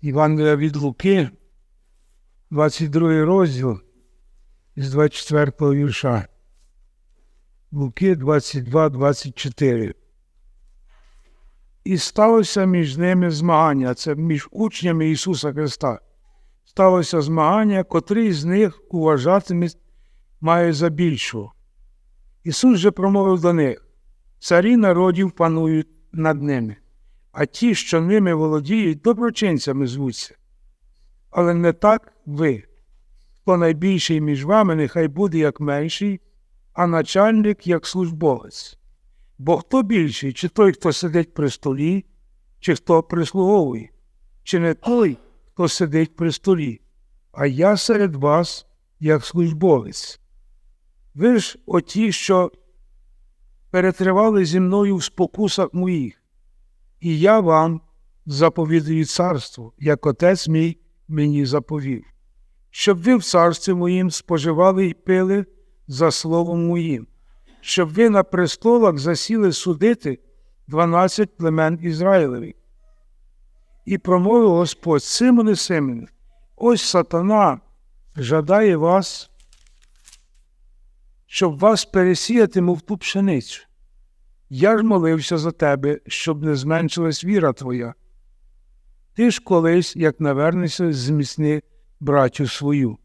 Івангелія від Луки, 22 розділ із 24 вірша. Луки 22, 24. І сталося між ними змагання, це між учнями Ісуса Христа. Сталося змагання, котрий з них уважатиме має за більшого. Ісус же промовив до них: царі народів панують над ними, а ті, що ними володіють, доброчинцями звуться. Але не так ви. Хто найбільший між вами, нехай буде як менший, а начальник як службовець. Бо хто більший, чи той, хто сидить при столі, чи хто прислуговує, чи не той, хто сидить при столі, а я серед вас як службовець. Ви ж оті, що перетривали зі мною в спокусах моїх, і я вам заповідую царство, як отець мій мені заповів, щоб ви в царстві моїм споживали і пили за словом моїм, щоб ви на престолах засіли судити дванадцять племен Ізраїлевих. І промовив Господь Симоне Симоне, ось сатана жадає вас, щоб вас пересіяти, мов ту пшеницю. Я ж молився за тебе, щоб не зменшилась віра твоя. Ти ж колись, як навернешся, зміцни братю свою.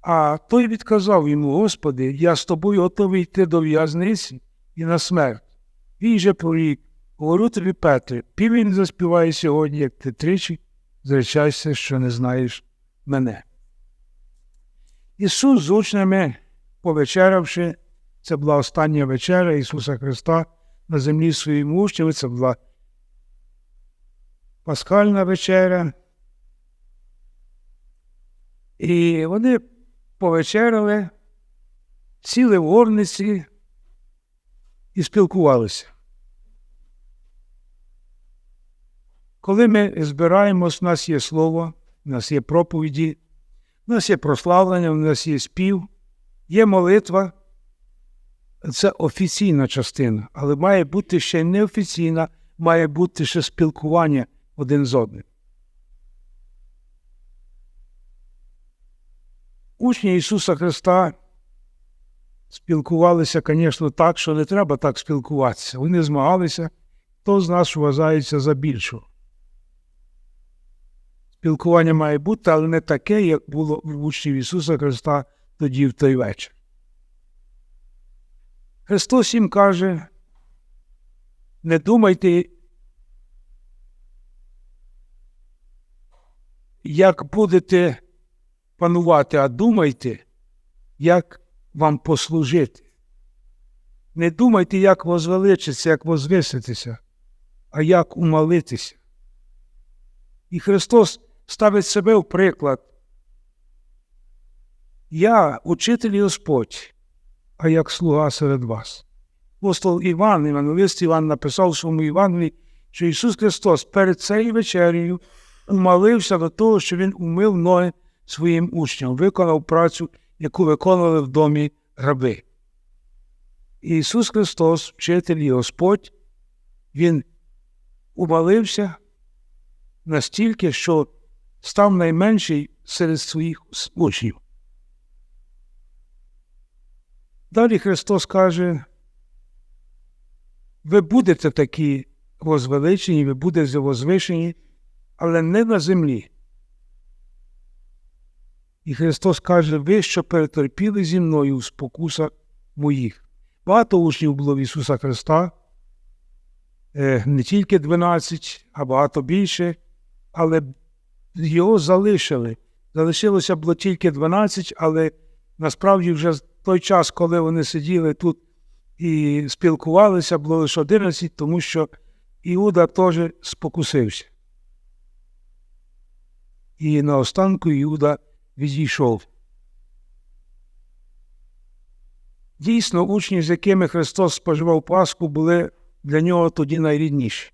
А той відказав йому, Господи, я з тобою готовий йти до в'язниці і на смерть. Він же порік, говорю тобі, Петре, півень заспіває сьогодні, як ти тричі зречайся, що не знаєш мене. Ісус з учнями, повечеравши, це була остання вечеря Ісуса Христа на землі своїм учнями, це була пасхальна вечеря. І вони повечеряли, сіли в горниці і спілкувалися. Коли ми збираємось, у нас є слово, у нас є проповіді, у нас є прославлення, у нас є спів, є молитва. Це офіційна частина, але має бути ще неофіційна, має бути ще спілкування один з одним. Учні Ісуса Христа спілкувалися, звісно, так, що не треба так спілкуватися. Вони змагалися, хто з нас вважається за більшого. Спілкування має бути, але не таке, як було в учнів Ісуса Христа тоді в той вечір. Христос їм каже, не думайте, як будете панувати, а думайте, як вам послужити. Не думайте, як возвеличитися, як возвиситися, а як умолитися. І Христос ставить себе в приклад. Я, учитель Господь, а як слуга серед вас. Апостол Іван, Івангелист Іван написав в своєму Євангелії, що Ісус Христос перед цією вечерею умолився до того, що Він умив ноги своїм учням, виконав працю, яку виконували в домі раби. Ісус Христос, вчитель і Господь, Він умолився настільки, що став найменший серед своїх учнів. Далі Христос каже, ви будете такі возвеличені, ви будете возвишені, але не на землі. І Христос каже, ви, що перетерпіли зі мною в спокусах моїх. Багато учнів було в Ісуса Христа, не тільки 12, а багато більше, але його залишили. Залишилося було тільки 12, але насправді вже той час, коли вони сиділи тут і спілкувалися, було лише 11, тому що Іуда теж спокусився. І наостанку Іуда відійшов. Дійсно, учні, з якими Христос споживав Пасху, були для нього тоді найрідніші.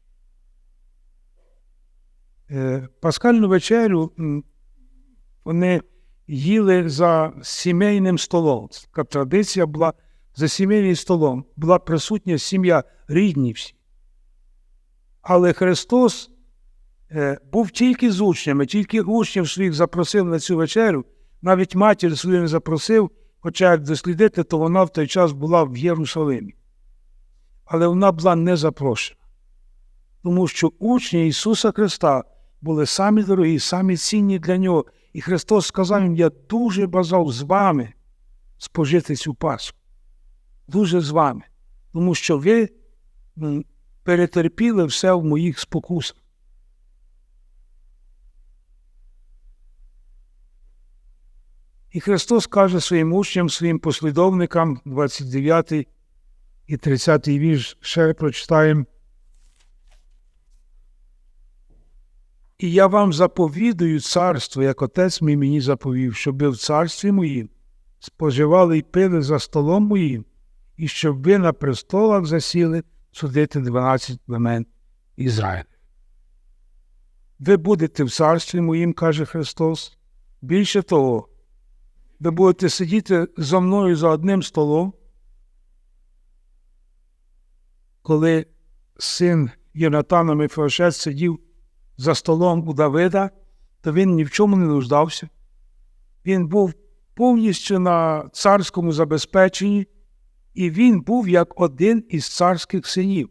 Пасхальну вечерю вони їли за сімейним столом. Така традиція була за сімейним столом, була присутня сім'я рідні всі. Але Христос е, був тільки з учнями, тільки учнів своїх запросив на цю вечерю, навіть матір свою не запросив, хоча як дослідити, то вона в той час була в Єрусалимі. Але вона була не запрошена. Тому що учні Ісуса Христа були самі дорогі, самі цінні для Нього. І Христос сказав їм, я дуже бажав з вами спожити цю Пасху. Дуже з вами. Тому що ви перетерпіли все в моїх спокусах. І Христос каже своїм учням, своїм послідовникам, 29 і 30 вірш, ще прочитаємо. І я вам заповідую царство, як отець мій мені заповів, щоб ви в царстві моїм споживали й пили за столом моїм, і щоб ви на престолах засіли судити 12 племен Ізраїля. Ви будете в царстві моїм, каже Христос. Більше того, ви будете сидіти зо мною за одним столом, коли син Єнатана Мефрошет сидів за столом у Давида, то він ні в чому не нуждався. Він був повністю на царському забезпеченні, і він був як один із царських синів.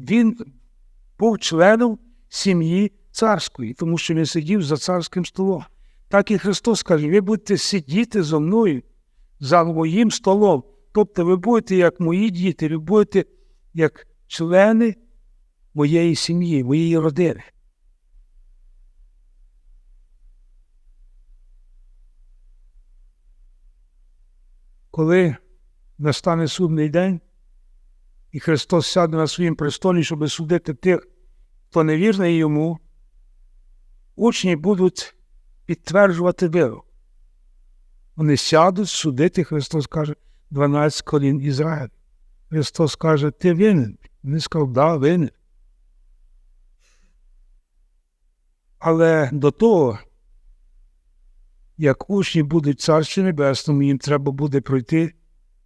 Він був членом сім'ї царської, тому що він сидів за царським столом. Так і Христос каже, ви будете сидіти зо мною за моїм столом. Тобто ви будете як мої діти, ви будете як члени моєї сім'ї, моєї родини. Коли настане судний день, і Христос сяде на своїм престолі, щоб судити тих, хто невірний йому, учні будуть підтверджувати вирок. Вони сядуть судити, Христос каже, 12 колін Ізраїлю. Христос каже, ти винен. Вони сказав, да, винен. Але до того, як учні будуть в Царстві Небесному, їм треба буде пройти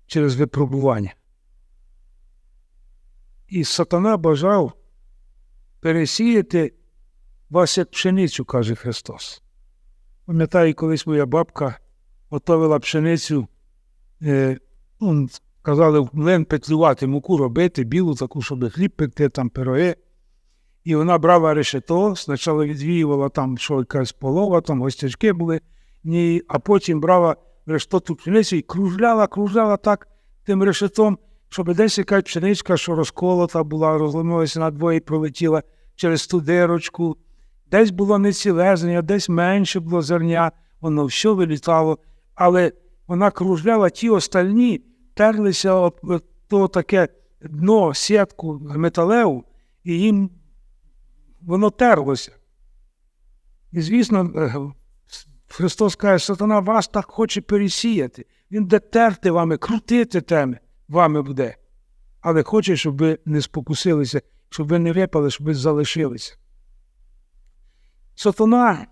через випробування. І сатана бажав пересіяти вас як пшеницю, каже Христос. Пам'ятаю, колись моя бабка готовила пшеницю, е, ну, казали, млин петлювати, муку робити, білу таку, щоб хліб пекти, там пироги. І вона брала решето, спочатку відвіювала там, що якась полова, там гостячки були, ні, а потім брала решето ту пшеницю і кружляла, кружляла так тим решетом, щоб десь якась пшеничка, що розколота була, розломилася на двоє і пролетіла через ту дирочку. Десь було не ціле зерня, десь менше було зерня, воно все вилітало, але вона кружляла ті остальні, терлися об то таке дно, сітку металеву, і їм воно терлося. І, звісно, е, Христос каже, сатана вас так хоче пересіяти. Він буде терти вами, крутити теми вами буде. Але хоче, щоб ви не спокусилися, щоб ви не випали, щоб ви залишилися. Сатана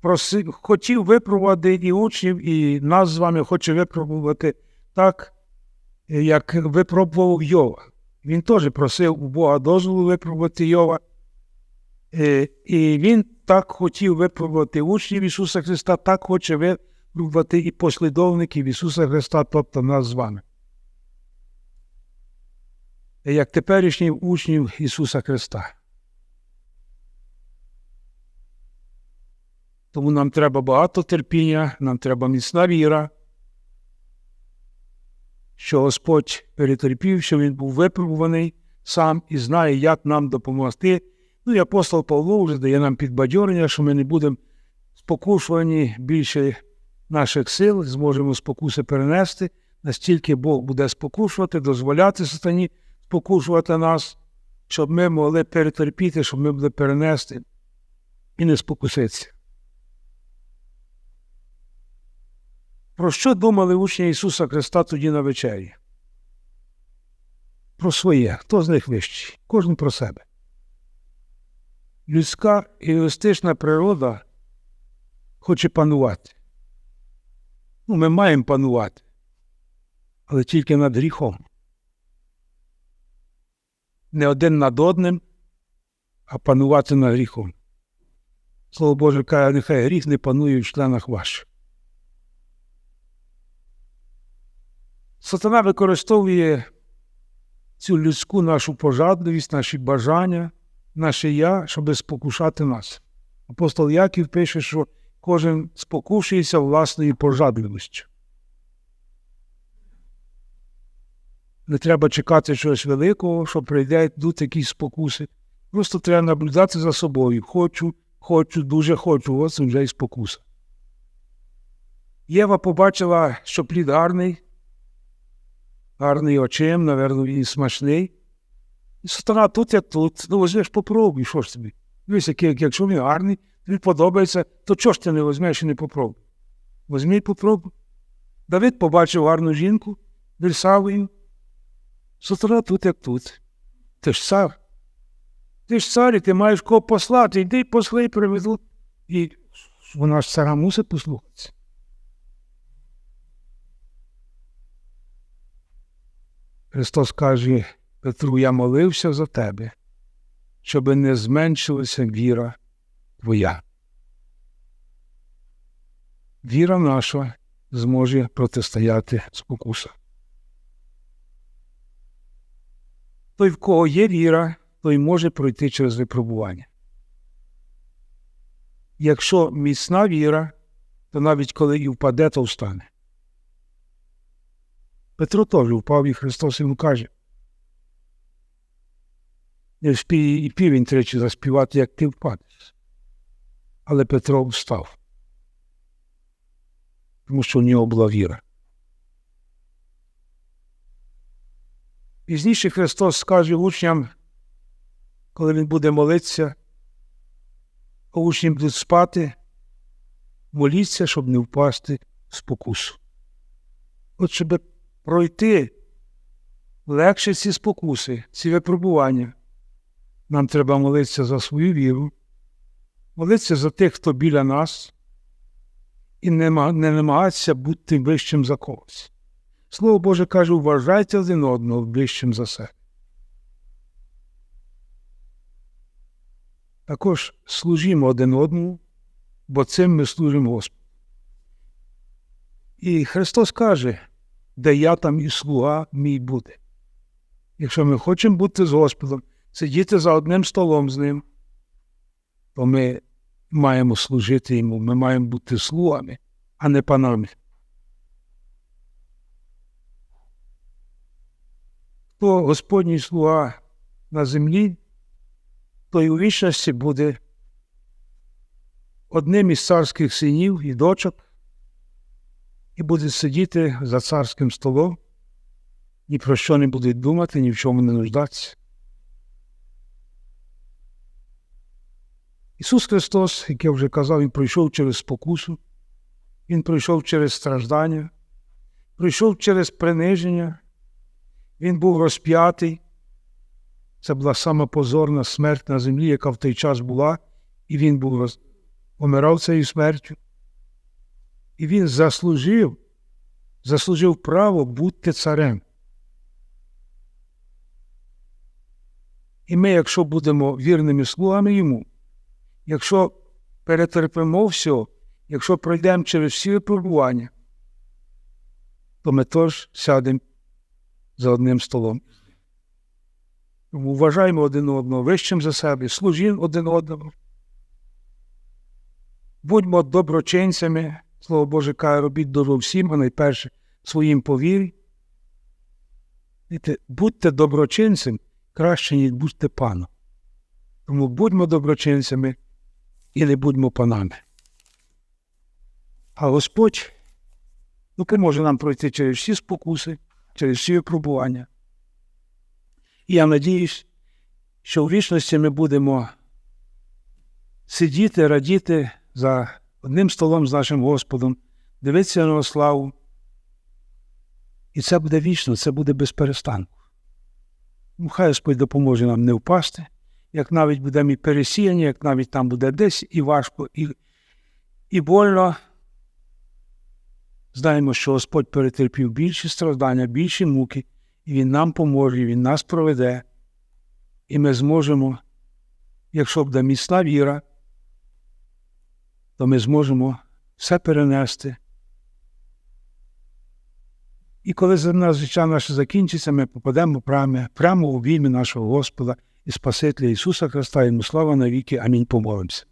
просив, хотів випробувати і учнів, і нас з вами хоче випробувати так, як випробував Йова. Він теж просив у Бога дозволу випробувати Йова. Е, і він так хотів випробувати учнів Ісуса Христа, так хоче випробувати і послідовників Ісуса Христа, тобто нас з вами. Як теперішніх учнів Ісуса Христа. Тому нам треба багато терпіння, нам треба міцна віра, що Господь перетерпів, що Він був випробуваний сам і знає, як нам допомогти. Ну і апостол Павло вже дає нам підбадьорення, що ми не будемо спокушувані більше наших сил, зможемо спокуси перенести, настільки Бог буде спокушувати, дозволяти сатані спокушувати нас, щоб ми могли перетерпіти, щоб ми могли перенести і не спокуситися. Про що думали учні Ісуса Христа тоді на вечері? Про своє, хто з них вищий? Кожен про себе. Людська егоїстична природа хоче панувати. Ну, Ми маємо панувати, але тільки над гріхом. не один над одним, а панувати над гріхом. Слово Боже каже, нехай гріх не панує в членах ваших. Сатана використовує цю людську нашу пожадливість, наші бажання, наше я, щоб спокушати нас. Апостол Яків пише, що кожен спокушується власною пожадливістю. Не треба чекати чогось великого, що прийде йдуть якісь спокуси. Просто треба наблюдати за собою. Хочу, хочу, дуже хочу, ось вже і спокуса. Єва побачила, що плід гарний, гарний очим, напевно, він смачний. І сатана тут як тут, ну візьмеш попробуй, що ж тобі. Дивись, як, якщо він гарний, тобі подобається, то чого ж ти не візьмеш і не попробуй? Візьми і попробуй. Давид побачив гарну жінку, Вільсавою. Сатана тут як тут. Ти ж цар. Ти ж цар, і ти маєш кого послати, йди посли приведу. І вона ж цара мусить послухатися. Христос каже Петру, я молився за тебе, щоб не зменшилася віра твоя. Віра наша зможе протистояти спокуса. Той, в кого є віра, той може пройти через випробування. Якщо міцна віра, то навіть коли і впаде, то встане. Петро теж впав, і Христос йому каже. Не вспій і півень тричі заспівати, як ти впадеш. Але Петро встав, тому що в нього була віра. Пізніше Христос скаже учням, коли Він буде молитися, а учні будуть спати, моліться, щоб не впасти в спокусу. От щоб пройти легше ці спокуси, ці випробування, нам треба молитися за свою віру, молитися за тих, хто біля нас, і не намагатися бути вищим за когось. Слово Боже каже, вважайте один одного ближчим за себе. Також служімо один одному, бо цим ми служимо Господу. І Христос каже, де я там і слуга мій буде. Якщо ми хочемо бути з Господом, сидіти за одним столом з Ним, то ми маємо служити йому, ми маємо бути слугами, а не панами. Хто Господній слуга на землі, той у вічності буде одним із царських синів і дочок, і буде сидіти за царським столом, ні про що не буде думати, ні в чому не нуждатися. Ісус Христос, як я вже казав, Він пройшов через спокусу, Він пройшов через страждання, пройшов через приниження, Він був розп'ятий. Це була сама позорна смерть на землі, яка в той час була, і він був роз... помирав цією смертю. І він заслужив, заслужив право бути царем. І ми, якщо будемо вірними слугами йому, якщо перетерпимо все, якщо пройдемо через всі випробування, то ми теж сядемо за одним столом. Тому вважаємо один одного вищим за себе, служімо один одному. Будьмо доброчинцями, Слово Боже каже, робіть добро всім, а найперше своїм повірі. Будьте доброчинцем краще, ніж будьте паном. Тому будьмо доброчинцями і не будьмо панами. А Господь допоможе нам пройти через всі спокуси, через всі випробування. І я надіюсь, що в вічності ми будемо сидіти, радіти за одним столом з нашим Господом, дивитися на славу. І це буде вічно, це буде без перестанку. Ну, хай Господь допоможе нам не впасти, як навіть будемо і пересіяні, як навіть там буде десь і важко, і і больно. Знаємо, що Господь перетерпів більші страждання, більші муки, і Він нам поможе, Він нас проведе. і ми зможемо, якщо буде міцна віра, то ми зможемо все перенести. І коли земна життя наше закінчиться, ми попадемо прямо, прямо у війми нашого Господа і Спасителя Ісуса Христа, йому слава навіки. Амінь. Помолимося.